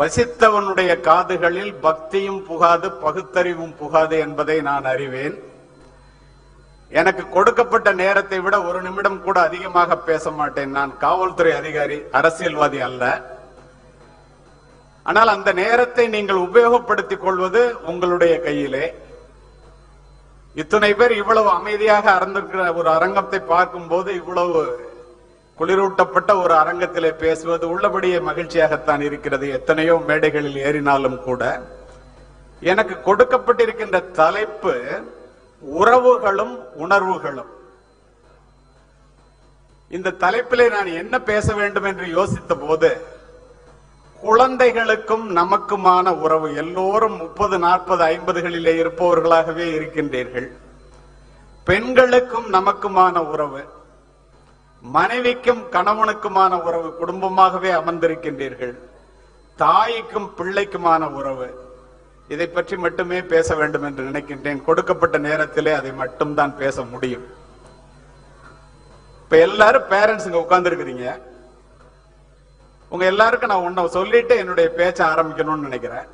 பசித்தவனுடைய காதுகளில் பக்தியும் புகாது பகுத்தறிவும் புகாது என்பதை நான் அறிவேன். எனக்கு கொடுக்கப்பட்ட நேரத்தை விட ஒரு நிமிடம் கூட அதிகமாக பேச மாட்டேன். நான் காவல்துறை அதிகாரி அரசியல்வாதி அல்ல. ஆனால் அந்த நேரத்தை நீங்கள் உபயோகப்படுத்திக் கொள்வது உங்களுடைய கையிலே. இத்தனை பேர் இவ்வளவு அமைதியாக அறந்திருக்கிற ஒரு அரங்கத்தை பார்க்கும் போது இவ்வளவு குளிரூட்டப்பட்ட ஒரு அரங்கத்திலே பேசுவது உள்ளபடியே மகிழ்ச்சியாகத்தான் இருக்கிறது. எத்தனையோ மேடைகளில் ஏறினாலும் கூட எனக்கு கொடுக்கப்பட்டிருக்கின்ற தலைப்பு உறவுகளும் உணர்வுகளும். இந்த தலைப்பிலே நான் என்ன பேச வேண்டும் என்று யோசித்த போது குழந்தைகளுக்கும் நமக்குமான உறவு எல்லோரும் முப்பது நாற்பது ஐம்பதுகளிலே இருப்பவர்களாகவே இருக்கின்றீர்கள். பெண்களுக்கும் நமக்குமான உறவு மனைவிக்கும் கணவனுக்குமான உறவு குடும்பமாகவே அமர்ந்திருக்கின்றீர்கள். தாய்க்கும் பிள்ளைக்குமான உறவு. இதை பற்றி மட்டுமே பேச வேண்டும் என்று நினைக்கின்றேன். கொடுக்கப்பட்ட நேரத்திலே அதை மட்டும்தான் பேச முடியும். இப்ப எல்லாரும் பேரண்ட்ஸ் இங்க உட்கார்ந்து இருக்கிறீங்க உங்க எல்லாருக்கும் நான் ஒன்ன சொல்லிட்டு என்னுடைய பேச்ச ஆரம்பிக்கணும்னு நினைக்கிறேன்.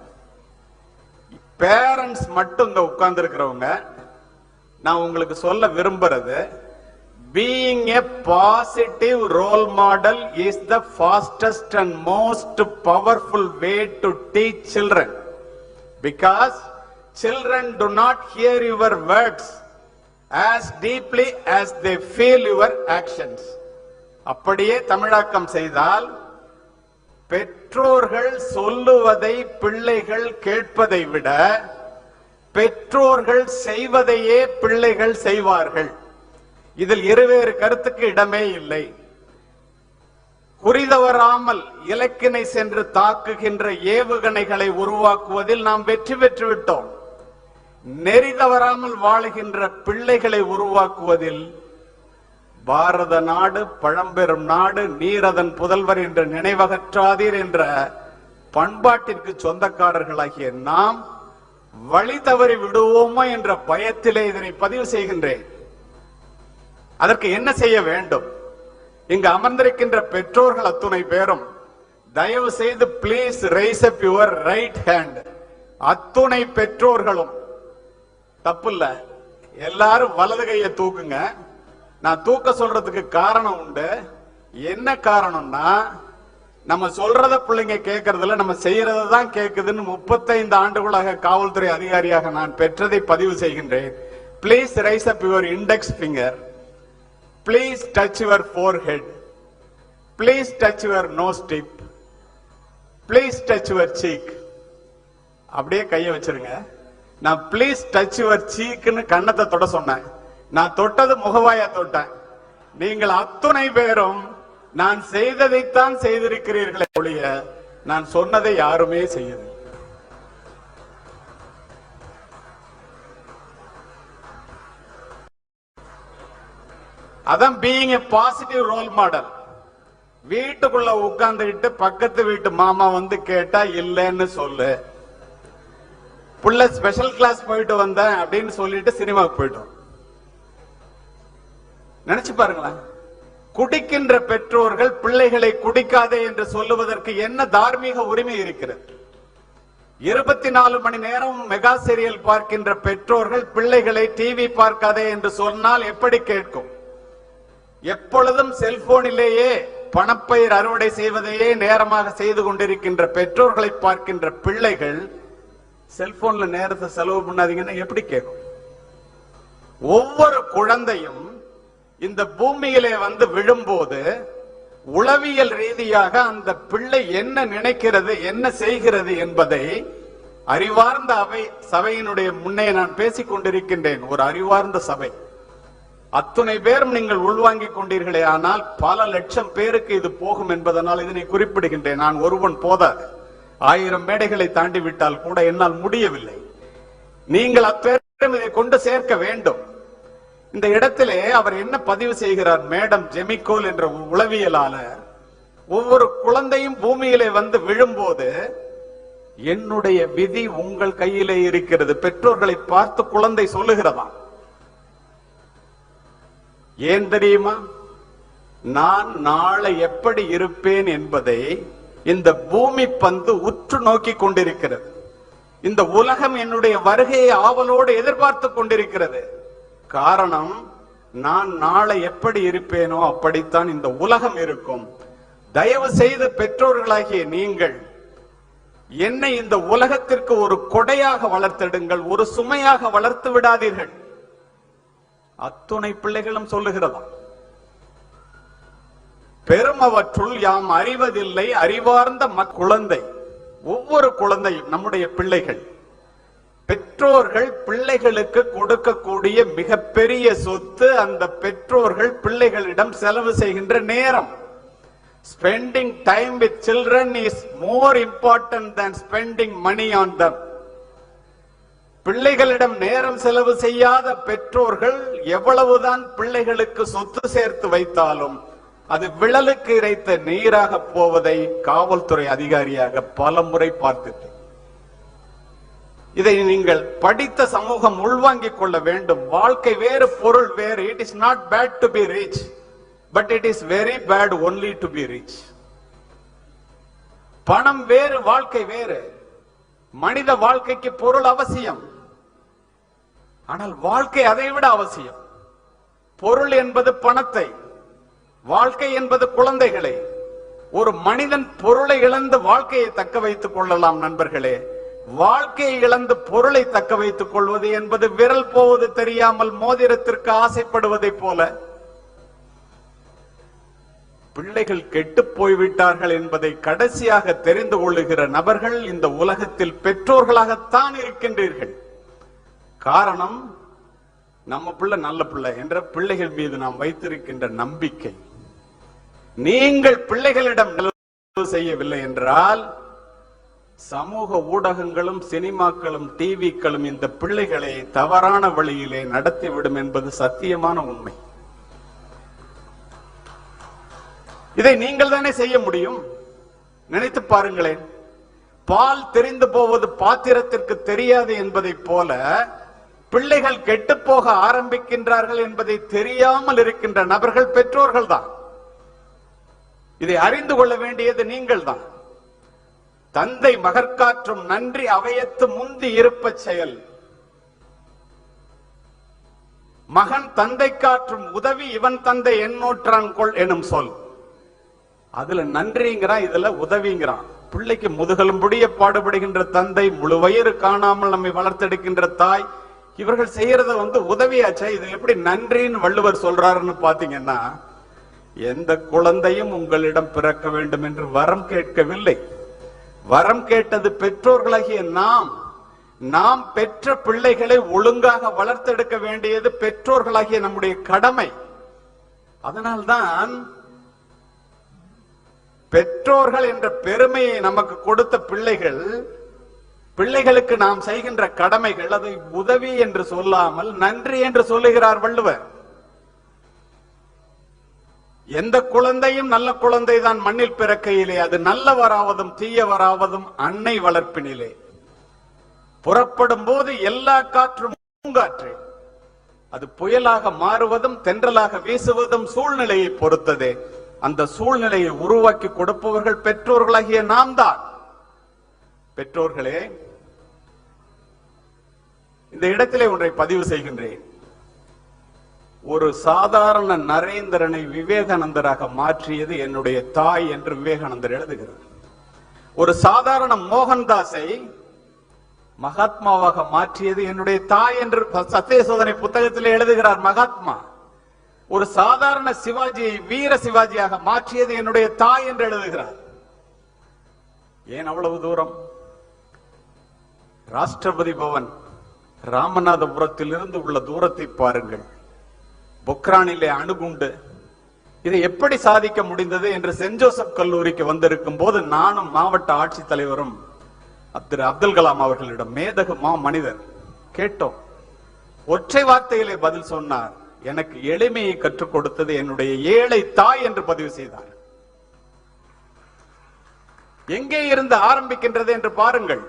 பேரண்ட்ஸ் மட்டும் இங்க உட்கார்ந்து இருக்கிறவங்க நான் உங்களுக்கு சொல்ல விரும்புறது being a positive role model is the fastest and most powerful way to teach children because children do not hear your words as deeply as they feel your actions அப்படியே தமிழாக்கம் செய்தால் பெற்றோர்கள் சொல்லுவதை பிள்ளைகள் கேட்பதை விட பெற்றோர்கள் செய்வதையே பிள்ளைகள் செய்வார்கள். இதில் இருவேறு கருத்துக்கு இடமே இல்லை. குறிதவராமல் இலக்கினை சென்று தாக்குகின்ற ஏவுகணைகளை உருவாக்குவதில் நாம் வெற்றி பெற்று விட்டோம் நெறி தவறாமல் வாழுகின்ற பிள்ளைகளை உருவாக்குவதில் பாரத நாடு பழம்பெரும் நாடு நீரதன் புதல்வர் என்று நினைவகற்றாதீர் என்ற பண்பாட்டிற்கு சொந்தக்காரர்களாகிய நாம் வழி தவறி விடுவோமா என்ற பயத்திலே இதனை பதிவு செய்கின்றேன். அதற்கு என்ன செய்ய வேண்டும்? இங்கு அமர்ந்திருக்கின்ற பெற்றோர்கள் அத்துணை பேரும் தயவு செய்து please rise up your right hand அத்துணை பெற்றோர்களும் தப்பு இல்ல எல்லாரும் வலது கையை தூக்குங்க. நான் தூக்க சொல்றதுக்கு காரணம் உண்டு. என்ன காரணம்னா நம்ம சொல்றத பிள்ளைங்க கேட்கறதுல நம்ம செய்யறத தான் கேட்குதுன்னு முப்பத்தைந்து ஆண்டுகளாக காவல்துறை அதிகாரியாக நான் பெற்றதை பதிவு செய்கின்றேன். Please raise up your index finger please touch your forehead please touch your nose tip please touch your cheek அப்படியே கையை வச்சிருங்க. நான் ப்ளீஸ் டச் யுவர் சீக்குன்னு கண்ணத்தை தொட சொன்னேன். நான் தொட்டது முகவாயா தொட்டேன். நீங்கள் அத்துணை பேரும் நான் செய்ததைத்தான் செய்திருக்கிறீர்களே ஒழிய நான் சொன்னதை யாருமே செய்யவில்லை. அதான் being a positive role model வீட்டுக்குள்ள உட்கார்ந்துகிட்டு பக்கத்து வீட்டு மாமா வந்து கேட்டா இல்லைன்னு சொல்லு. புள்ள ஸ்பெஷல் கிளாஸ் போயிட்டு வந்தேன் அப்படின்னு சொல்லிட்டு சினிமாவுக்கு போயிட்டோம். நினைச்சு பாருங்களேன். குடிக்கின்ற பெற்றோர்கள் பிள்ளைகளை குடிக்காதே என்று சொல்லுவதற்கு என்ன தார்மீக உரிமை இருக்கிறது? இருபத்தி நாலு மணி நேரம் மெகா சீரியல் பார்க்கின்ற பெற்றோர்கள் பிள்ளைகளை டிவி பார்க்காதே என்று சொன்னால் எப்படி கேட்கும்? எப்பொழுதும் செல்போனிலேயே பணப்பயிர் அறுவடை செய்வதையே நேரமாக செய்து கொண்டிருக்கின்ற பெற்றோர்களை பார்க்கின்ற பிள்ளைகள் செல்போன்ல நேரத்தை செலவு பண்ணாதீங்கன்னா எப்படி கேட்கும்? ஒவ்வொரு குழந்தையும் இந்த பூமியிலே வந்து விழும்போது உளவியல் ரீதியாக அந்த பிள்ளை என்ன நினைக்கிறது என்ன செய்கிறது என்பதை அறிவார்ந்த அவை சபையினுடைய முன்னே நான் பேசிக் கொண்டிருக்கின்றேன் ஒரு அறிவார்ந்த சபை. அத்துணை பேரும் நீங்கள் உள்வாங்கிக் கொண்டீர்களே ஆனால் பல லட்சம் பேருக்கு இது போகும் என்பதனால் இதனை குறிப்பிடுகின்றேன். நான் ஒருவன் போதாது ஆயிரம் மேடைகளை தாண்டி விட்டால் கூட என்னால் முடியவில்லை. நீங்கள் அப்பேரும் இதை கொண்டு சேர்க்க வேண்டும். இந்த இடத்திலே அவர் என்ன பதிவு செய்கிறார்? மேடம் ஜெமிகோல் என்ற உளவியலாளர் ஒவ்வொரு குழந்தையும் பூமியிலே வந்து விழும்போது என்னுடைய விதி உங்கள் கையிலே இருக்கிறது. பெற்றோர்களை பார்த்து குழந்தை சொல்லுகிறதாம். ஏன் தெரியுமா? நான் நாளை எப்படி இருப்பேன் என்பதை இந்த பூமி பந்து உற்று நோக்கி கொண்டிருக்கிறது. இந்த உலகம் என்னுடைய வருகையை ஆவலோடு எதிர்பார்த்து கொண்டிருக்கிறது. காரணம் நான் நாளை எப்படி இருப்பேனோ அப்படித்தான் இந்த உலகம் இருக்கும். தயவு செய்து பெற்றோர்களாகிய நீங்கள் என்னை இந்த உலகத்திற்கு ஒரு கொடையாக வளர்த்தெடுங்கள் ஒரு சுமையாக வளர்த்து விடாதீர்கள். அத்துணை பிள்ளைகளும் சொல்லுகிறதா? பெருமவற்றுள் யாம் அறிவதில்லை அறிவார்ந்த குழந்தை. ஒவ்வொரு குழந்தையும் நம்முடைய பிள்ளைகள். பெற்றோர்கள் பிள்ளைகளுக்கு கொடுக்கக்கூடிய மிகப்பெரிய சொத்து அந்த பெற்றோர்கள் பிள்ளைகளிடம் செலவு செய்கின்ற நேரம். Spending time with children is more important than spending money on them பிள்ளைகளிடம் நேரம் செலவு செய்யாத பெற்றோர்கள் எவ்வளவுதான் பிள்ளைகளுக்கு சொத்து சேர்த்து வைத்தாலும் அது விழலுக்கு இறைத்த நீராக போவதை காவல்துறை அதிகாரியாக பல முறை பார்த்துட்டு. இதை நீங்கள் படித்த சமூகம் உள்வாங்கிக் கொள்ள வேண்டும். வாழ்க்கை வேறு பொருள் வேறு. It is not bad to be rich but it is very bad only to be rich பணம் வேறு வாழ்க்கை வேறு. மனித வாழ்க்கைக்கு பொருள் அவசியம். ஆனால் வாழ்க்கை அதை விட அவசியம். பொருள் என்பது பணத்தை வாழ்க்கை என்பது குழந்தைகளை. ஒரு மனிதன் பொருளை இழந்து வாழ்க்கையை தக்க வைத்துக் கொள்ளலாம் நண்பர்களே. வாழ்க்கையை இழந்து பொருளை தக்க வைத்துக் கொள்வது என்பது விரல் போவது தெரியாமல் மோதிரத்திற்கு ஆசைப்படுவதைப் போல. பிள்ளைகள் கெட்டு போய்விட்டார்கள் என்பதை கடைசியாக தெரிந்து கொள்ளுகிற நபர்கள் இந்த உலகத்தில் பெற்றோர்களாகத்தான் இருக்கின்றீர்கள். காரணம் நம்ம பிள்ளை நல்ல பிள்ளை என்ற பிள்ளைகள் மீது நாம் வைத்திருக்கின்ற நம்பிக்கை. நீங்கள் பிள்ளைகளிடம் செய்யவில்லை என்றால் சமூக ஊடகங்களும் சினிமாக்களும் டிவிக்களும் இந்த பிள்ளைகளை தவறான வழியிலே நடத்திவிடும் என்பது சத்தியமான உண்மை. இதை நீங்கள் தானே செய்ய முடியும்? நினைத்து பாருங்களேன். பால் தெரிந்து போவது பாத்திரத்திற்கு தெரியாது என்பதைப் போல பிள்ளைகள் கெட்டுப் போக ஆரம்பிக்கின்றார்கள் என்பதை தெரியாமல் இருக்கின்ற நபர்கள் பெற்றோர்கள் தான். இதை அறிந்து கொள்ள வேண்டியது நீங்கள் தான். தந்தை மகற்காற்றும் நன்றி அவையத்து முந்தி இருப்ப செயல். மகன் தந்தை காற்றும் உதவி இவன் தந்தை எண்ணூற்றான் கொள் எனும் சொல். அதுல நன்றிங்கிறான் இதுல உதவிங்கிறான். பிள்ளைக்கு முதுகலும் முடிய பாடுபடுகின்ற தந்தை முழு வயிறு காணாமல் நம்மை வளர்த்தெடுக்கின்ற தாய் இவர்கள் செய்யறத வந்து உதவியாச்சா. இது எப்படி நன்றின்னு வள்ளுவர் சொல்றாருன்னு பாத்தீங்கன்னா எந்த குழந்தையும் உங்களிடம் பிறக்க வேண்டும் என்று வரம் கேட்கவில்லை. வரம் கேட்டது பெற்றோர்களாகிய நாம். நாம் பெற்ற பிள்ளைகளை ஒழுங்காக வளர்த்தெடுக்க வேண்டியது பெற்றோர்களாகிய நம்முடைய கடமை. அதனால்தான் பெற்றோர்கள் என்ற பெருமையை நமக்கு கொடுத்த பிள்ளைகள் பிள்ளைகளுக்கு நாம் செய்கின்ற கடமைகள் அதை உதவி என்று சொல்லாமல் நன்றி என்று சொல்லுகிறார் வள்ளுவர். எந்த குழந்தையும் நல்ல குழந்தை தான் மண்ணில் பிறக்கையிலே அது நல்லவராவதும் தீயவராவதும் அன்னை வளர்ப்பினிலே. புறப்படும் போது எல்லா காற்றும் பூங்காற்று. அது புயலாக மாறுவதும் தென்றலாக வீசுவதும் சூழ்நிலையை பொறுத்ததே. அந்த சூழ்நிலையை உருவாக்கி கொடுப்பவர்கள் பெற்றோர்களாகிய நாம் தான் பெற்றோர்களே இந்த இடத்திலே ஒன்றை பதிவு செய்கின்றேன். ஒரு சாதாரண நரேந்திரனை விவேகானந்தராக மாற்றியது என்னுடைய தாய் என்று விவேகானந்தர் எழுதுகிறார். ஒரு சாதாரண மோகன்தாஸை மகாத்மாவாக மாற்றியது என்னுடைய தாய் என்று சத்திய சோதனை புத்தகத்தில் எழுதுகிறார் மகாத்மா. ஒரு சாதாரண சிவாஜியை வீர சிவாஜியாக மாற்றியது என்னுடைய தாய் என்று எழுதுகிறார். ஏன் அவ்வளவு தூரம்? ராஷ்டிரபதி பவன் ராமநாதபுரத்தில் இருந்து உள்ள தூரத்தை பாருங்கள். பொக்ரானிலே அணுகுண்டு. இதை எப்படி சாதிக்க முடிந்தது என்று சென்ட் ஜோசப் கல்லூரிக்கு வந்திருக்கும் போது நானும் மாவட்ட ஆட்சித்தலைவரும் திரு அப்துல் கலாம் அவர்களிடம் மேதகு மா மனிதர் கேட்டோம். ஒற்றை வார்த்தையிலே பதில் சொன்னார். எனக்கு எளிமையை கற்றுக் கொடுத்தது என்னுடைய ஏழை தாய் என்று பதிவு செய்தார். எங்கே இருந்து ஆரம்பிக்கின்றது என்று பாருங்கள்.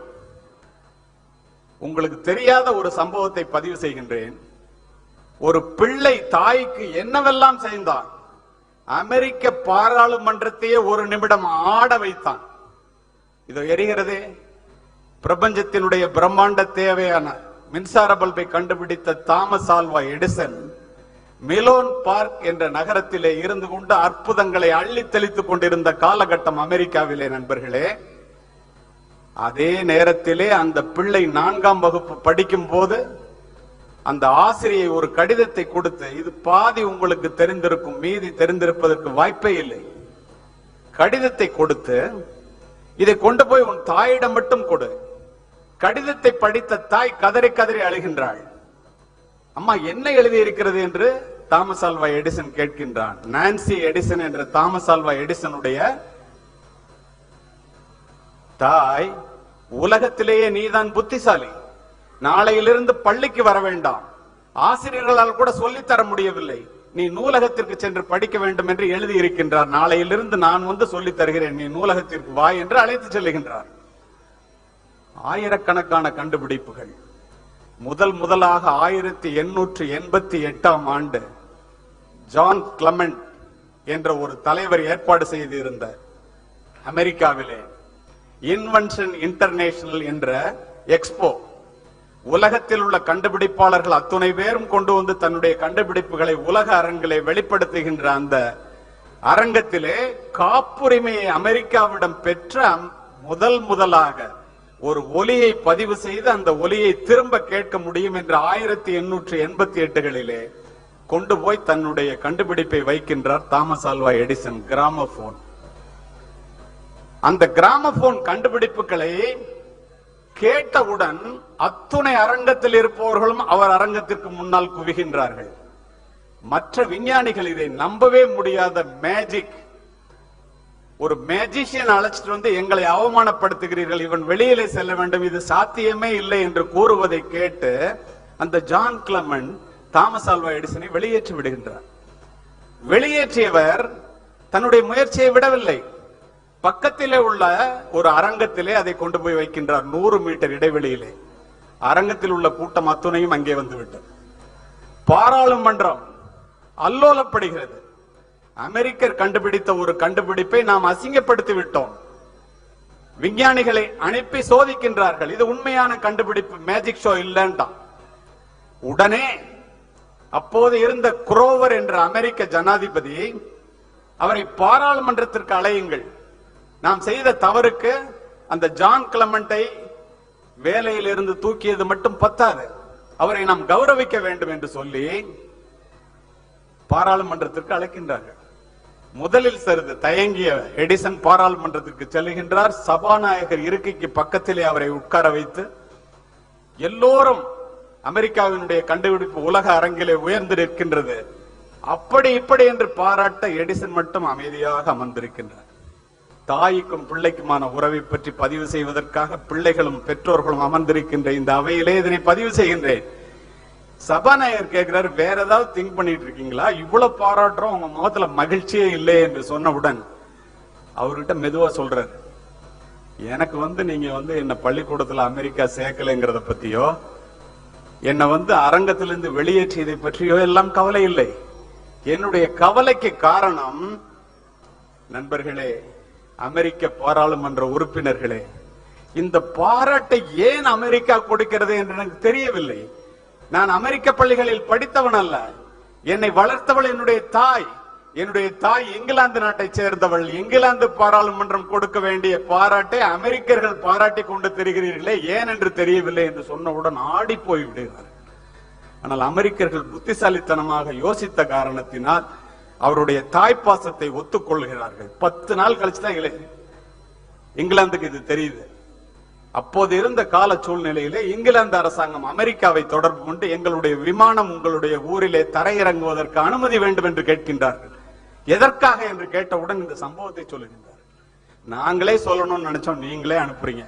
உங்களுக்கு தெரியாத ஒரு சம்பவத்தை பதிவு செய்கின்றேன். ஒரு பிள்ளை தாய்க்கு என்னவெல்லாம் செய்தான்? அமெரிக்க பாராளுமன்றத்தையே ஒரு நிமிடம் ஆட வைத்தான். இதோ எரிகிறதே. பிரபஞ்சத்தினுடைய பிரம்மாண்ட தேவையான மின்சார பல்பை கண்டுபிடித்த Thomas Alva Edison Menlo Park என்ற நகரத்திலே இருந்து கொண்டு அற்புதங்களை அள்ளி தெளித்துக் கொண்டிருந்த காலகட்டம் அமெரிக்காவிலே நண்பர்களே. அதே நேரத்திலே அந்த பிள்ளை நான்காம் வகுப்பு படிக்கும் போது அந்த ஆசிரியை ஒரு கடிதத்தை கொடுத்து இது பாதி உங்களுக்கு தெரிந்திருக்கும் மீதி தெரிந்திருப்பதற்கு வாய்ப்பே இல்லை. கடிதத்தை கொடுத்து இதை கொண்டு போய் உன் தாயிடம் மட்டும் கொடு. கடிதத்தை படித்த தாய் கதறி கதறி அழுகின்றாள். அம்மா என்ன எழுதி இருக்கிறது என்று தாமஸ் ஆல்வா எடிசன் கேட்கின்றான். நான்சி எடிசன் என்ற தாமஸ் ஆல்வா எடிசனுடைய தாய் உலகத்திலேயே நீதான் புத்திசாலி. நாளையிலிருந்து பள்ளிக்கு வர வேண்டாம். ஆசிரியர்களால் கூட சொல்லித் தர முடியவில்லை. நீ நூலகத்திற்கு சென்று படிக்க வேண்டும் என்று எழுதியிருக்கின்றார். நாளையிலிருந்து நான் வந்து சொல்லித் தருகிறேன். நீ நூலகத்திற்கு வா என்று அழைத்து செல்லுகின்றார். ஆயிரக்கணக்கான கண்டுபிடிப்புகள். முதல் முதலாக ஆயிரத்தி எண்ணூற்று எண்பத்தி எட்டாம் ஆண்டு ஜான் கிளமெண்ட் என்ற ஒரு தலைவர் ஏற்பாடு செய்திருந்த அமெரிக்காவிலே. இன்வென்ஷன் இன்டர்நேஷனல் என்ற எக்ஸ்போ உலகத்தில் உள்ள கண்டுபிடிப்பாளர்கள் அத்துணை பேரும் கொண்டு வந்து தன்னுடைய கண்டுபிடிப்புகளை உலக அரங்கிலே வெளிப்படுத்துகின்ற அந்த அரங்கத்திலே காப்புரிமையை அமெரிக்காவிடம் பெற்ற முதல் முதலாக ஒரு ஒலியை பதிவு செய்து அந்த ஒலியை திரும்ப கேட்க முடியும் என்ற ஆயிரத்தி எண்ணூற்றி எண்பத்தி எட்டுகளிலே கொண்டு போய் தன்னுடைய கண்டுபிடிப்பை வைக்கின்றார் தாமஸ் ஆல்வா எடிசன் கிராமபோன். அந்த கிராமபோன் கண்டுபிடிப்புகளை கேட்டவுடன் அத்துணை அரங்கத்தில் இருப்பவர்களும் அவர் அரங்கத்திற்கு முன்னால் குவிகின்றார்கள். மற்ற விஞ்ஞானிகள் இதை நம்பவே முடியாத மேஜிக் ஒரு மேஜிஷியன் அழைச்சிட்டு வந்து எங்களை அவமானப்படுத்துகிறீர்கள் இவன் வெளியிலே செல்ல வேண்டும் இது சாத்தியமே இல்லை என்று கூறுவதை கேட்டு அந்த ஜான் கிளமன் தாமஸ் ஆல்வா எடிசனை வெளியேற்றி விடுகின்றார். வெளியேற்றியவர் தன்னுடைய முயற்சியை விடவில்லை. பக்கத்திலே உள்ள ஒரு அரங்கத்திலே அதை கொண்டு போய் வைக்கின்றார் நூறு மீட்டர் இடைவெளியிலே. அரங்கத்தில் உள்ள கூட்டம் அத்துணையும் அங்கே வந்துவிட்டது. பாராளுமன்றம் அல்லோலப்படுகிறது. அமெரிக்கர் கண்டுபிடித்த ஒரு கண்டுபிடிப்பை நாம் அசிங்கப்படுத்தி விட்டோம். விஞ்ஞானிகளை அனுப்பி சோதிக்கின்றார்கள். இது உண்மையான கண்டுபிடிப்பு. மேஜிக் ஷோ இல்லைன்றான் உடனே அப்போது இருந்த குரோவர் என்ற அமெரிக்க ஜனாதிபதி அவரை பாராளுமன்றத்திற்கு அழையுங்கள். நாம் செய்த தவறுக்கு அந்த ஜான் கிளமண்டை வேலையில் இருந்து தூக்கியது மட்டும் பத்தாது. அவரை நாம் கௌரவிக்க வேண்டும் என்று சொல்லி பாராளுமன்றத்திற்கு அழைக்கின்றார்கள். முதலில் சிறிது தயங்கிய எடிசன் பாராளுமன்றத்திற்கு செல்கின்றார். சபாநாயகர் இருக்கைக்கு பக்கத்திலே அவரை உட்கார வைத்து எல்லோரும் அமெரிக்காவினுடைய கண்டுபிடிப்பு உலக அரங்கிலே உயர்ந்து நிற்கின்றது. அப்படி இப்படி என்று பாராட்ட எடிசன் மட்டும் அமைதியாக அமர்ந்திருக்கின்றார். தாய்க்கும் பிள்ளைக்குமான உறவை பற்றி பதிவு செய்வதற்காக பிள்ளைகளும் பெற்றோர்களும் அமர்ந்திருக்கின்ற இந்த அவையிலே இதனை பதிவு செய்கின்றேன். சபாநாயகர் கேட்கிறார் வேற ஏதாவது திங்க் பண்ணிட்டு இருக்கீங்களா? இவ்வளவு பாராட்டுறோம் உங்க முகத்துல மகிழ்ச்சியே இல்லை என்று சொன்னவுடன் அவர்கிட்ட மெதுவா சொல்றாரு எனக்கு வந்து நீங்க வந்து என்ன பள்ளிக்கூடத்துல அமெரிக்கா சேர்க்கலைங்கிறத பத்தியோ என்னை வந்து அரங்கத்திலிருந்து வெளியேற்றியதை பற்றியோ எல்லாம் கவலை இல்லை. என்னுடைய கவலைக்கு காரணம் நண்பர்களே அமெரிக்க பாராளுமன்ற உறுப்பினர்களே இந்த பாராட்டை ஏன் அமெரிக்கா கொடுக்கிறது என்று எனக்கு தெரியவில்லை. நான் அமெரிக்க பள்ளிகளில் படித்தவன் அல்ல. என்னை வளர்த்தவள் என்னுடைய தாய். என்னுடைய தாய் இங்கிலாந்து நாட்டை சேர்ந்தவள். இங்கிலாந்து பாராளுமன்றம் கொடுக்க வேண்டிய பாராட்டை அமெரிக்கர்கள் பாராட்டி கொண்டு தெரிகிறீர்களே ஏன் என்று தெரியவில்லை என்று சொன்னவுடன் ஆடி போய் விடுகிறார் ஆனால் அமெரிக்கர்கள் புத்திசாலித்தனமாக யோசித்த காரணத்தினால் அவருடைய தாய்ப்பாசத்தை ஒத்துக்கொள்கிறார்கள். பத்து நாள் கழிச்சு தான் இங்கிலாந்துக்கு இது தெரியுது. அப்போது இருந்த கால சூழ்நிலையிலே இங்கிலாந்து அரசாங்கம் அமெரிக்காவை தொடர்பு கொண்டு எங்களுடைய விமானம் உங்களுடைய ஊரிலே தரையிறங்குவதற்கு அனுமதி வேண்டும் என்று கேட்கின்றார்கள். எதற்காக என்று கேட்டவுடன் இந்த சம்பவத்தை சொல்லுகின்றார் நாங்களே சொல்லணும்னு நினைச்சோம் நீங்களே அனுப்புறீங்க.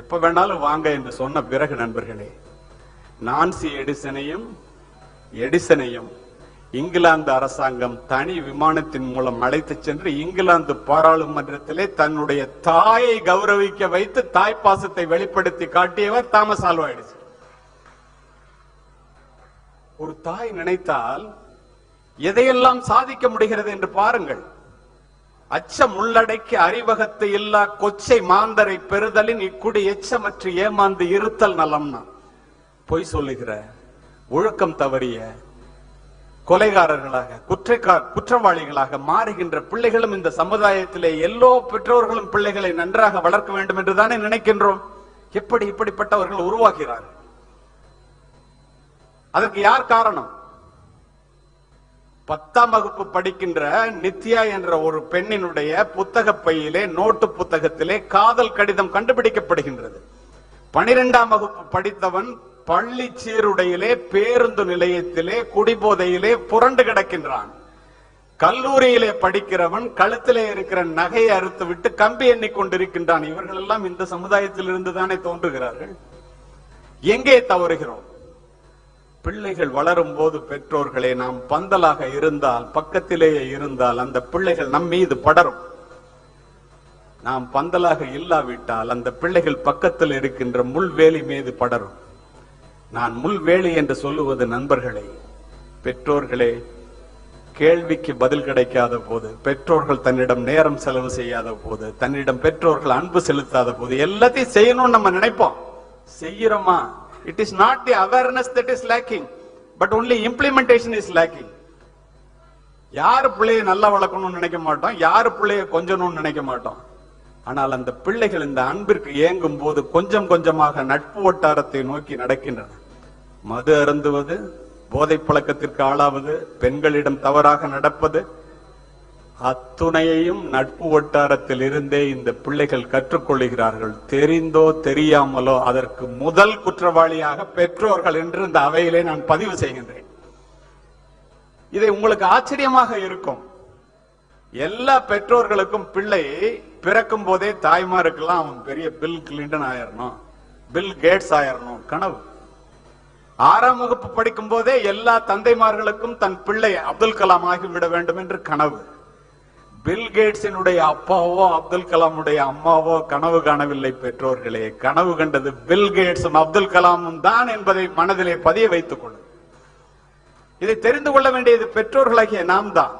எப்ப வேணாலும் வாங்க என்று சொன்ன பிறகு நண்பர்களே நான்சி எடிசனையும் எடிசனையும் இங்கிலாந்து அரசாங்கம் தனி விமானத்தின் மூலம் அழைத்துச் சென்று இங்கிலாந்து பாராளுமன்றத்திலே தன்னுடைய தாயை கௌரவிக்க வைத்து தாய்ப்பாசத்தை வெளிப்படுத்தி காட்டியவர் தாமஸ் ஆல்வா எடிசன். ஒரு தாய் நினைத்தால் எதையெல்லாம் சாதிக்க முடிகிறது என்று பாருங்கள். அச்சம் உள்ளடக்கி அறிவகத்து இல்லா கொச்சை மாந்தரை பெறுதலின் இக்குடி எச்சமற்று ஏமாந்து இருத்தல் நலம்னா. பொய் சொல்லுகிற ஒழுக்கம் தவறிய கொலைகாரர்களாக குற்றக்கா குற்றவாளிகளாக மாறுகின்ற பிள்ளைகளும் இந்த சமுதாயத்திலே எல்லோ பெற்றோர்களும் பிள்ளைகளை நன்றாக வளர்க்க வேண்டும் என்று தானே நினைக்கின்றோம். எப்படி இப்படிப்பட்டவர்கள் உருவாகிறார்கள்? அதற்கு யார் காரணம்? பத்தாம் வகுப்பு படிக்கின்ற நித்யா என்ற ஒரு பெண்ணினுடைய புத்தக பையிலே நோட்டு புத்தகத்திலே காதல் கடிதம் கண்டுபிடிக்கப்படுகின்றது. பனிரெண்டாம் வகுப்பு படித்தவன் பள்ளி சீருடையிலே பேருந்து நிலையத்திலே குடிபோதையிலே புரண்டு கிடக்கின்றான். கல்லூரியிலே படிக்கிறவன் கழுத்திலே இருக்கிற நகையை அறுத்து விட்டு கம்பி எண்ணிக் கொண்டிருக்கின்றான். இவர்கள் எல்லாம் இந்த சமுதாயத்தில் இருந்து தானே தோன்றுகிறார்கள்? எங்கே தவறுகிறோம்? பிள்ளைகள் வளரும் போது பெற்றோர்களே நாம் பந்தலாக இருந்தால் பக்கத்திலேயே இருந்தால் அந்த பிள்ளைகள் நம் மீது படரும். நாம் பந்தலாக இல்லாவிட்டால் அந்த பிள்ளைகள் பக்கத்தில் இருக்கின்ற முள்வேலி மீது படரும். நான் முள்வேலி என்று சொல்லுவது நண்பர்களே பெற்றோர்களே கேள்விக்கு பதில் கிடைக்காத போது பெற்றோர்கள் தன்னிடம் நேரம் செலவு செய்யாத போது தன்னிடம் பெற்றோர்கள் அன்பு செலுத்தாத போது எல்லாத்தையும் செய்யணும்னு நம்ம நினைப்போம். செய்யறோமா? It is not the awareness that is lacking but only implementation is lacking யாரு பிள்ளைய நல்லா வளர்க்கணும்னு நினைக்க மாட்டோம்? யாரு பிள்ளைய கொஞ்சணும்னு நினைக்க மாட்டோம்? ஆனால் அந்த பிள்ளைகள் இந்த அன்பிற்கு ஏங்கும் போது கொஞ்சம் கொஞ்சமாக நட்பு வட்டாரத்தை நோக்கி நடக்கின்றன. மது அருந்துவது போதை பழக்கத்திற்கு ஆளாவது பெண்களிடம் தவறாக நடப்பது அத்துணையையும் நட்பு வட்டாரத்தில் இருந்தே இந்த பிள்ளைகள் கற்றுக்கொள்கிறார்கள். தெரிந்தோ தெரியாமலோ அதற்கு முதல் குற்றவாளியாக பெற்றோர்கள் என்று இந்த அவையிலே நான் பதிவு செய்கின்றேன். இதை உங்களுக்கு ஆச்சரியமாக இருக்கும். எல்லா பெற்றோர்களுக்கும் பிள்ளை பிறக்கும் போதே தாய்மாருக்கெல்லாம் அவன் பெரிய பில் கிளின்டன் ஆயிரணும் பில் கேட்ஸ் ஆயிரணும் கனவு. ஆறாம் வகுப்பு படிக்கும் போதே எல்லா தந்தைமார்களுக்கும் தன் பிள்ளை அப்துல் கலாம் ஆகிவிட வேண்டும் என்று கனவு. பில் கேட்ஸினுடைய அப்பாவோ அப்துல் கலாமுடைய அம்மாவோ கனவு காணவில்லை பெற்றோர்களே. கனவு கண்டது பில் கேட்ஸும் அப்துல் கலாமும் தான் என்பதை மனதிலே பதிய வைத்துக் கொள்ளும் இதை தெரிந்து கொள்ள வேண்டியது பெற்றோர்களாகிய நாம் தான்.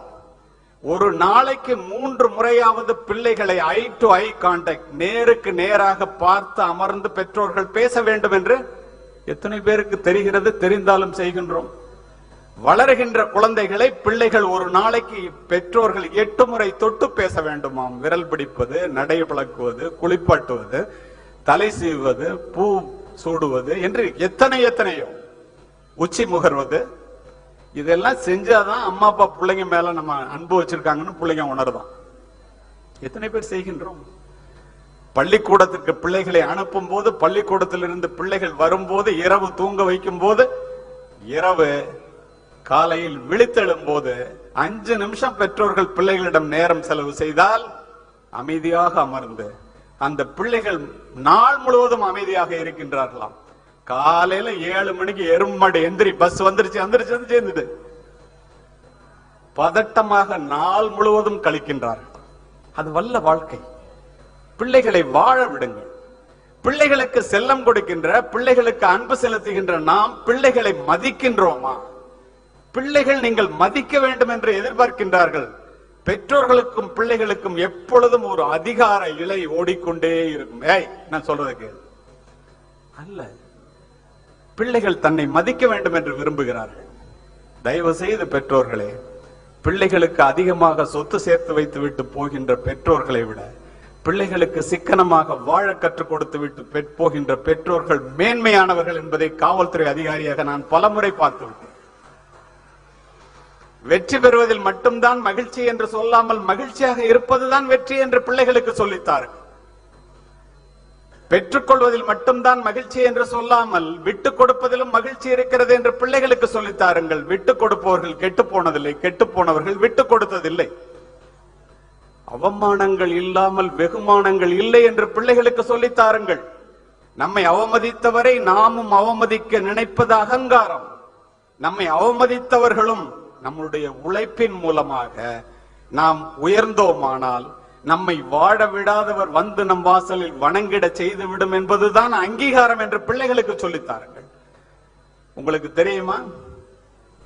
ஒரு நாளைக்கு மூன்று முறையாவது பிள்ளைகளை ஐ டு ஐ கான்டாக்ட் நேருக்கு நேராக பார்த்து அமர்ந்து பெற்றோர்கள் பேச வேண்டும் என்று எத்தனை பேருக்கு தெரிகிறது? தெரிந்தாலும் செய்கின்றோம். வளருகின்ற குழந்தைகளை பிள்ளைகள் ஒரு நாளைக்கு பெற்றோர்கள் எட்டு முறை தொட்டு பேச வேண்டுமாம். விரல் பிடிப்பது நடை பழக்குவது குளிப்பாட்டுவது தலை சீவுவது பூ சூடுவது என்று எத்தனை எத்தனையோ. உச்சி முகர்வது. இதெல்லாம் செஞ்சாதான் அம்மா அப்பா பிள்ளைங்க மேல நம்ம அன்பு வச்சிருக்காங்கன்னு பிள்ளைங்க உணர்தான். எத்தனை பேர் செய்கின்றோம்? பள்ளிக்கூடத்திற்கு பிள்ளைகளை அனுப்பும் போது பள்ளிக்கூடத்திலிருந்து பிள்ளைகள் வரும்போது இரவு தூங்க வைக்கும் போது இரவு காலையில் விழித்தெழும் போது அஞ்சு நிமிஷம் பெற்றோர்கள் பிள்ளைகளிடம் நேரம் செலவு செய்தால் அமைதியாக அமர்ந்து அந்த பிள்ளைகள் நாள் முழுவதும் அமைதியாக இருக்கின்றார்களாம். காலையில ஏழு மணிக்கு எருமாடு எந்திரி பஸ் வந்துருச்சு வந்துருச்சு வந்து பதட்டமாக நாள் முழுவதும் கழிக்கின்றார்கள். அது வல்ல வாழ்க்கை. பிள்ளைகளை வாழ விடுங்கள். பிள்ளைகளுக்கு செல்லம் கொடுக்கின்ற பிள்ளைகளுக்கு அன்பு செலுத்துகின்ற நாம் பிள்ளைகளை மதிக்கின்றோமா? பிள்ளைகள் நீங்கள் மதிக்க வேண்டும் என்று எதிர்பார்க்கின்றார்கள். பெற்றோர்களுக்கும் பிள்ளைகளுக்கும் எப்பொழுதும் ஒரு அதிகார இலை ஓடிக்கொண்டே இருக்கும். ஏய் நான் சொல்றதுக்கு அல்ல பிள்ளைகள் தன்னை மதிக்க வேண்டும் என்று விரும்புகிறார்கள். தயவு செய்து பெற்றோர்களே பிள்ளைகளுக்கு அதிகமாக சொத்து சேர்த்து வைத்து விட்டு போகின்ற பெற்றோர்களை விட பிள்ளைகளுக்கு சிக்கனமாக வாழ கற்றுக் கொடுத்து விட்டு பெற் போகின்ற பெற்றோர்கள் மேன்மையானவர்கள் என்பதை காவல்துறை அதிகாரியாக நான் பலமுறை பார்த்து வெற்றி பெறுவதில் மட்டும்தான் மகிழ்ச்சி என்று சொல்லாமல் மகிழ்ச்சியாக இருப்பதுதான் வெற்றி என்று பிள்ளைகளுக்கு சொல்லித்தார்கள். பெற்றுக்கொள்வதில் மட்டும்தான் மகிழ்ச்சி என்று சொல்லாமல் விட்டு கொடுப்பதிலும் மகிழ்ச்சி இருக்கிறது என்று பிள்ளைகளுக்கு சொல்லித்தாருங்கள் விட்டு கொடுப்பவர்கள் கெட்டு போனதில்லை கெட்டு போனவர்கள் விட்டு கொடுத்ததில்லை. அவமானங்கள் இல்லாமல் வெகுமானங்கள் இல்லை என்று பிள்ளைகளுக்கு சொல்லித்தாருங்கள் நம்மை அவமதித்தவரை நாமும் அவமதிக்க நினைப்பது அகங்காரம் நம்மை அவமதித்தவர்களும் நம்முடைய உழைப்பின் மூலமாக நாம் உயர்ந்தோமானால் நம்மை வாழ விடாதவர் வந்து நம் வாசலில் வணங்கிட செய்துவிடும் என்பதுதான் அங்கீகாரம் என்று பிள்ளைகளுக்கு சொல்லித்தாருங்கள் உங்களுக்கு தெரியுமா?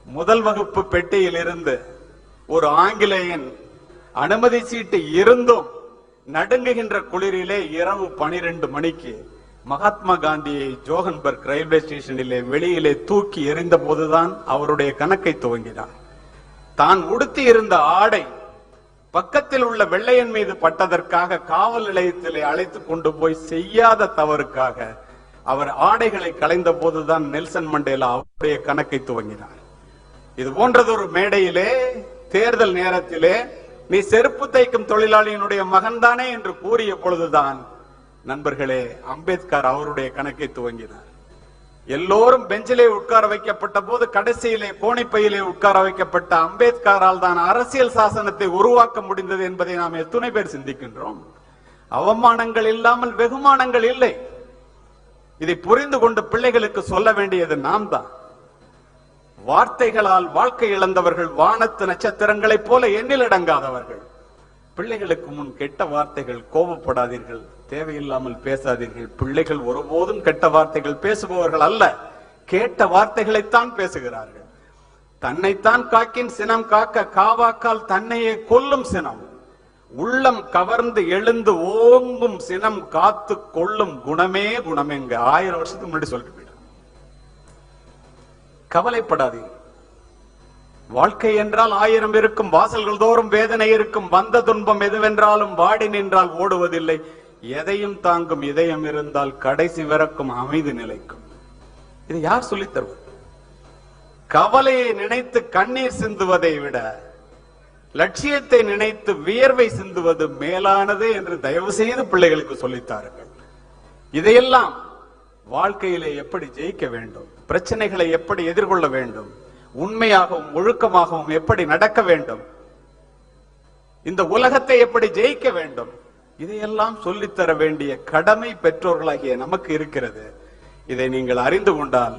முதல் வகுப்பு பெட்டியில் இருந்து ஒரு ஆங்கிலேயன் அனுமதி சீட்டு இருந்தும் நடுங்குகின்ற குளிரிலே இரவு பனிரெண்டு மணிக்கு மகாத்மா காந்தியை ஜோகன்பர்க் ரயில்வே ஸ்டேஷனிலே வெளியிலே தூக்கி எறிந்த போதுதான் அவருடைய கணக்கை துவங்கினார். தான் உடுத்தி இருந்த ஆடை பக்கத்தில் உள்ள வெள்ளையன் மீது பட்டதற்காக காவல் நிலையத்திலே அழைத்து கொண்டு போய் செய்யாத தவறுக்காக அவர் ஆடைகளை களைந்த போதுதான் நெல்சன் மண்டேலா அவருடைய கணக்கை துவங்கினார். இது போன்றதொரு மேடையிலே தேர்தல் நேரத்திலே நீ செருப்பு தைக்கும் தொழிலாளியினுடைய மகன்தானே என்று கூறிய பொழுதுதான் நண்பர்களே அம்பேத்கர் அவருடைய கணக்கை துவங்கினார். எல்லோரும் பெஞ்சிலே உட்கார வைக்கப்பட்ட போது கடைசியிலே கோணிப்பையிலே உட்கார வைக்கப்பட்ட அம்பேத்கரால் தான் அரசியல் சாசனத்தை உருவாக்க முடிந்தது என்பதை நாம் எத்தனை பேர் சிந்திக்கின்றோம்? அவமானங்கள் இல்லாமல் வெகுமானங்கள் இல்லை. இதை புரிந்து கொண்டு பிள்ளைகளுக்கு சொல்ல வேண்டியது நாம் தான் வார்த்தைகளால் வாழ்க்கை இழந்தவர்கள் வானத்து நட்சத்திரங்களைப் போல எண்ணில் அடங்காதவர்கள். பிள்ளைகளுக்கு முன் கெட்ட வார்த்தைகள் கோபப்படாதீர்கள் தேவையில்லாமல் பேசாதீர்கள். பிள்ளைகள் ஒருபோதும் கெட்ட வார்த்தைகள் பேசுபவர்கள் அல்ல கேட்ட வார்த்தைகளைத்தான் பேசுகிறார்கள். தன்னைத்தான் காக்கின் சினம் காக்க காவாக்கால் தன்னையே கொல்லும் சினம். உள்ளம் கவர்ந்து எழுந்து ஓங்கும் சினம் காத்து கொள்ளும் குணமே குணமெங்க ஆயிரம் வருஷத்துக்கு முன்னாடி சொல்லிட்டு கவலைப்படாதீங்க வாழ்க்கை என்றால் ஆயிரம் இருக்கும் வாசல்கள் தோறும் வேதனை இருக்கும் வந்த துன்பம் எதுவென்றாலும் வாடி நின்றால் ஓடுவதில்லை. எதையும் தாங்கும் இதயம் இருந்தால் கடைசி விறக்கும் அமைதி நிலைக்கும். இது யார் சொல்லித்தருவோம் தருவது? கவலையை நினைத்து கண்ணீர் சிந்துவதை விட லட்சியத்தை நினைத்து வியர்வை சிந்துவது மேலானது என்று தயவு செய்து பிள்ளைகளுக்கு சொல்லித்தார்கள் இதையெல்லாம் வாழ்க்கையிலே எப்படி ஜெயிக்க வேண்டும்? பிரச்சனைகளை எப்படி எதிர்கொள்ள வேண்டும்? உண்மையாகவும் ஒழுக்கமாகவும் எப்படி நடக்க வேண்டும்? இந்த உலகத்தை எப்படி ஜெயிக்க வேண்டும்? இதையெல்லாம் சொல்லித்தர வேண்டிய கடமை பெற்றோர்களாகிய நமக்கு இருக்கிறது. இதை நீங்கள் அறிந்து கொண்டால்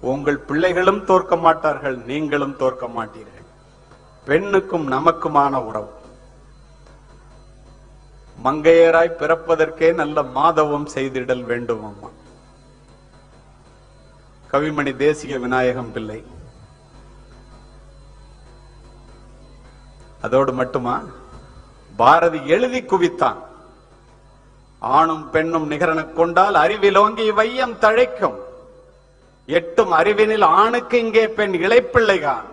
உங்கள் பிள்ளைகளும் தோற்க மாட்டார்கள் நீங்களும் தோற்க மாட்டீர்கள். பெண்ணுக்கும் நமக்குமான உறவு. மங்கையராய் பிறப்பதற்கே நல்ல மாதவம் செய்திடல் வேண்டும் அம்மா கவிமணி தேசிய விநாயகம் பிள்ளை. அதோடு மட்டுமா பாரதி எழுதி குவித்தான். ஆணும் பெண்ணும் நிகரனக் கொண்டால் அறிவிலோங்கி வையம் தழைக்கும். எட்டும் அறிவினில் ஆணுக்கு இங்கே பெண் இளைப்பிள்ளைகான்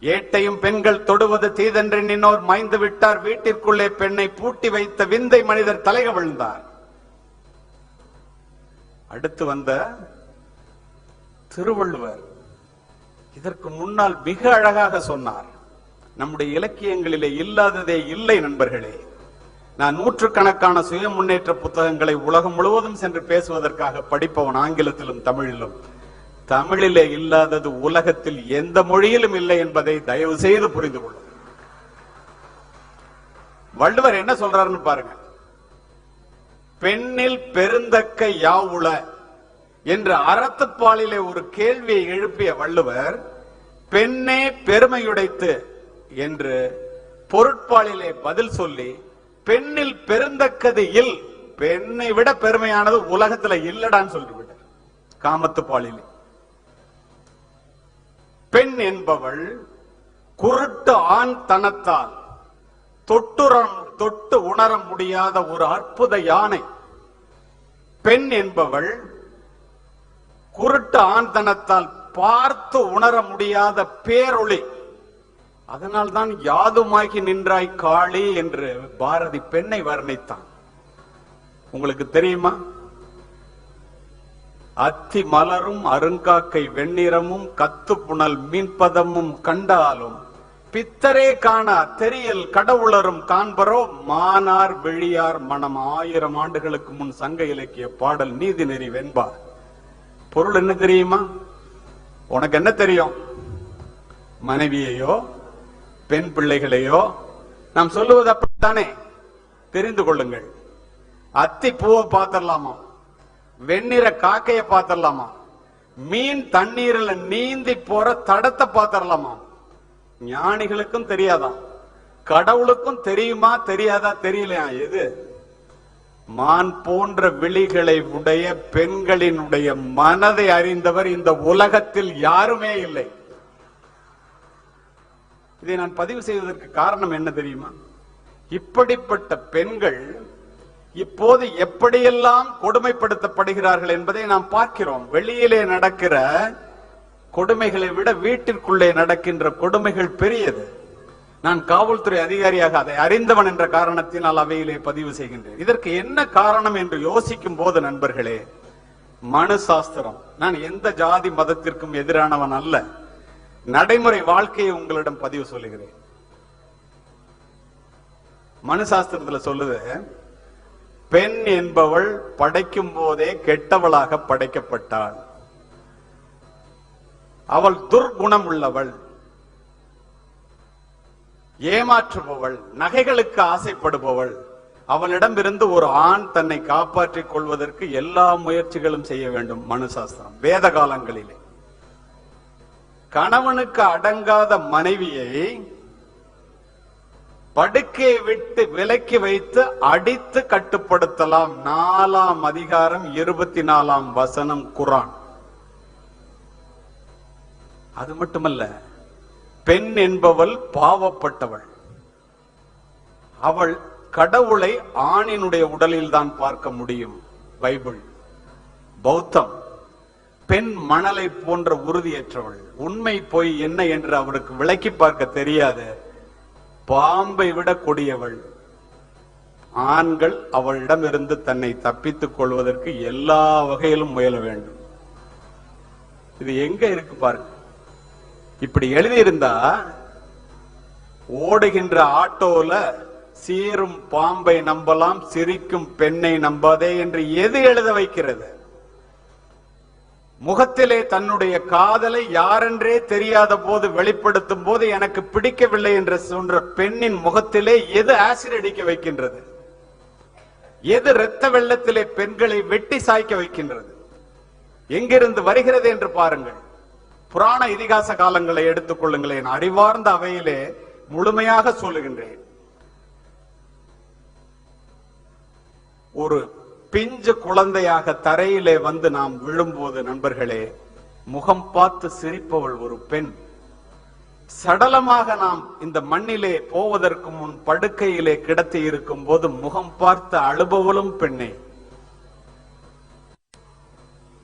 ஏட்டையும் பெண்கள் தொடுவது தீதென்று நின்னோர் மாய்ந்து விட்டார். வீட்டிற்குள்ளே பெண்ணை பூட்டி வைத்த விந்தை மனிதர் தலைக விழுந்தார் அடுத்து வந்த திருவள்ளுவர் இதற்கு முன்னால் மிக அழகாக சொன்னார் நம்முடைய இலக்கியங்களிலே இல்லாததே இல்லை நண்பர்களே. நான் நூற்றுக்கணக்கான சுய முன்னேற்ற புத்தகங்களை உலகம் முழுவதும் சென்று பேசுவதற்காக படிப்பவன் ஆங்கிலத்திலும் தமிழிலும். தமிழிலே இல்லாதது உலகத்தில் எந்த மொழியிலும் இல்லை என்பதை தயவு செய்து புரிந்து கொள்ளும். வள்ளுவர் என்ன சொல்றாருன்னு பாருங்க பெண்ணில் பெருந்தக்க யாவுள என்று அறத்துப்பாலிலே ஒரு கேள்வியை எழுப்பிய வள்ளுவர் பெண்ணே பெருமையுடைத்து என்று பொருட்பாலிலே பதில் சொல்லி பெண்ணில் பெருந்தக்கது இல் பெண்ணை விட பெருமையானது உலகத்துல இல்லடான்னு சொல்லிவிட்டார் விட்டார் காமத்து பாலிலே. பெண் என்பவள் குருட்டு ஆண் தனத்தால் தொட்டுறம் தொட்டு உணர முடியாத ஒரு அற்புத யானை. பெண் என்பவள் குருட்டு ஆண்தனத்தால் பார்த்து உணர முடியாத பேரொளி. அதனால்தான் யாதுமாகி நின்றாய் காளி என்று பாரதி பெண்ணை வர்ணித்தான். உங்களுக்கு தெரியுமா? அத்தி மலரும் அருங்காக்கை வெண்ணிறமும் கத்து புனல் மீன்பதமும் கண்டாலும் பித்தரே காணா தெரியல் கடவுளரும் காண்பரோ மானார் வெளியார் மனம் ஆயிரம் ஆண்டுகளுக்கு முன் சங்க இலக்கிய பாடல் நீதி நெறி வெண்பார். பொருள் என்ன தெரியுமா? உனக்கு என்ன தெரியும்? மனைவியையோ பெண் பிள்ளைகளையோ நாம் சொல்லுவது அப்படித்தானே? தெரிந்து கொள்ளுங்கள். அத்தி பூவை பார்த்திடலாமா? வெண்ணிற காக்கைய பார்த்திடலாமா? மீன் தண்ணீரில் நீந்தி போற தடத்தை பார்த்திடலாமா? ஞானிகளுக்கும் தெரியாதாம் கடவுளுக்கும் தெரியுமா தெரியாதா? தெரியலையா? எது? மான் போன்ற விழிகளை உடைய பெண்களினுடைய மனதை அறிந்தவர் இந்த உலகத்தில் யாருமே இல்லை. இதை நான் பதிவு செய்வதற்கு காரணம் என்ன தெரியுமா? இப்படிப்பட்ட பெண்கள் இப்போது எப்படியெல்லாம் கொடுமைப்படுத்தப்படுகிறார்கள் என்பதை நாம் பார்க்கிறோம். வெளியிலே நடக்கிற கொடுமைகளை விட வீட்டிற்குள்ளே நடக்கின்ற கொடுமைகள் பெரியது. நான் காவல்துறை அதிகாரியாக அதை அறிந்தவன் என்ற காரணத்தினால் அவையிலே பதிவு செய்கின்றேன். இதற்கு என்ன காரணம் என்று யோசிக்கும் போது நண்பர்களே மனு சாஸ்திரம் நான் எந்த ஜாதி மதத்திற்கும் எதிரானவன் அல்ல. நடைமுறை வாழ்க்கையை உங்களிடம் பதிவு சொல்லுகிறேன். மனு சாஸ்திரத்துல சொல்லுது பெண் என்பவள் படைக்கும் போதே கெட்டவளாக படைக்கப்பட்டாள். அவள் துர்குணம் உள்ளவள். ஏமாற்றுபவள் நகைகளுக்கு ஆசைப்படுபவள். அவனிடமிருந்து ஒரு ஆண் தன்னை காப்பாற்றிக் கொள்வதற்கு எல்லா முயற்சிகளும் செய்ய வேண்டும் மனுசாஸ்திரம் வேத காலங்களிலே. கணவனுக்கு அடங்காத மனைவியை படுக்கையை விட்டு விலக்கி வைத்து அடித்து கட்டுப்படுத்தலாம். நாலாம் அதிகாரம் இருபத்தி நாலாம் வசனம் குரான். அது மட்டுமல்ல பெண் என்பவள் பாவப்பட்டவள். அவள் கடவுளை ஆணினுடைய உடலில் தான் பார்க்க முடியும் பைபிள். பௌத்தம் பெண் மணலை போன்ற உறுதியற்றவள். உண்மை போய் என்ன என்று அவருக்கு விளக்கி பார்க்க தெரியாது. பாம்பை விட கொடியவள். ஆண்கள் அவளிடமிருந்து தன்னை தப்பித்துக் கொள்வதற்கு எல்லா வகையிலும் முயல வேண்டும். இது எங்க இருக்கு பாருங்க. இப்படி எழுதியிருந்தா ஓடுகின்ற ஆட்டோல சீரும் பாம்பை நம்பலாம் சிரிக்கும் பெண்ணை நம்பாதே என்று எது எழுத வைக்கிறது? முகத்திலே தன்னுடைய காதலை யாரென்றே தெரியாத போது வெளிப்படுத்தும் போது எனக்கு பிடிக்கவில்லை என்று சொன்ற பெண்ணின் முகத்திலே எது ஆசிட் அடிக்க வைக்கின்றது? எது இரத்த வெள்ளத்திலே பெண்களை வெட்டி சாய்க்க வைக்கின்றது? எங்கிருந்து வருகிறது என்று பாருங்கள். புராண இதிகாச காலங்களை எடுத்துக் கொள்ளுங்களேன் அறிவார்ந்த அவையிலே முழுமையாக சொல்லுகின்றேன். ஒரு பிஞ்சு குழந்தையாக தரையிலே வந்து நாம் விழும்போது நண்பர்களே முகம் பார்த்து சிரிப்பவள் ஒரு பெண். சடலமாக நாம் இந்த மண்ணிலே போவதற்கு முன் படுக்கையிலே கிடத்தி இருக்கும் போது முகம் பார்த்து அழுபவளும் பெண்ணே.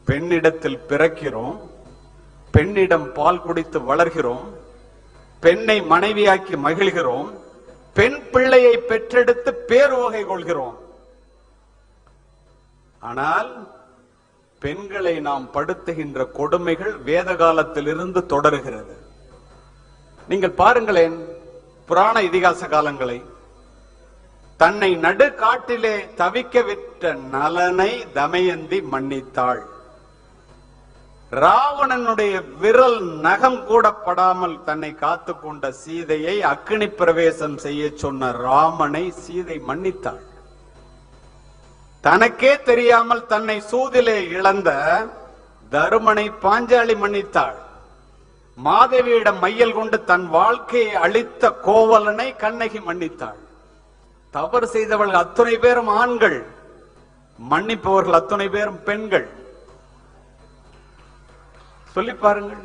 பெண்ணிடத்தில் பிறக்கிறோம். பெண்ணிடம் பால் குடித்து வளர்கிறோம் பெண்ணை மனைவியாக்கி மகிழ்கிறோம் பெண் பிள்ளையை பெற்றெடுத்து பேருவகை கொள்கிறோம். ஆனால் பெண்களை நாம் படுத்துகின்ற கொடுமைகள் வேத காலத்திலிருந்து தொடருகிறது. நீங்கள் பாருங்களேன் புராண இதிகாச காலங்களை. தன்னை நடுக்காட்டிலே தவிக்க விட்ட நலனை தமயந்தி மன்னித்தாள். ராவணனுடைய விரல் நகம் கூட படாமல் தன்னை காத்து கொண்ட சீதையை அக்னி பிரவேசம் செய்ய சொன்ன ராமனை சீதை மன்னித்தாள். தனக்கே தெரியாமல் தன்னை சூதிலே இழந்த தருமனை பாஞ்சாலி மன்னித்தாள். மாதவியிடம் மையல் கொண்டு தன் வாழ்க்கையை அளித்த கோவலனை கண்ணகி மன்னித்தாள். தவறு செய்தவர்கள் அத்துணை பேரும் ஆண்கள் மன்னிப்பவர்கள் அத்துணை பேரும் பெண்கள். சொல்லி பாருங்கள்.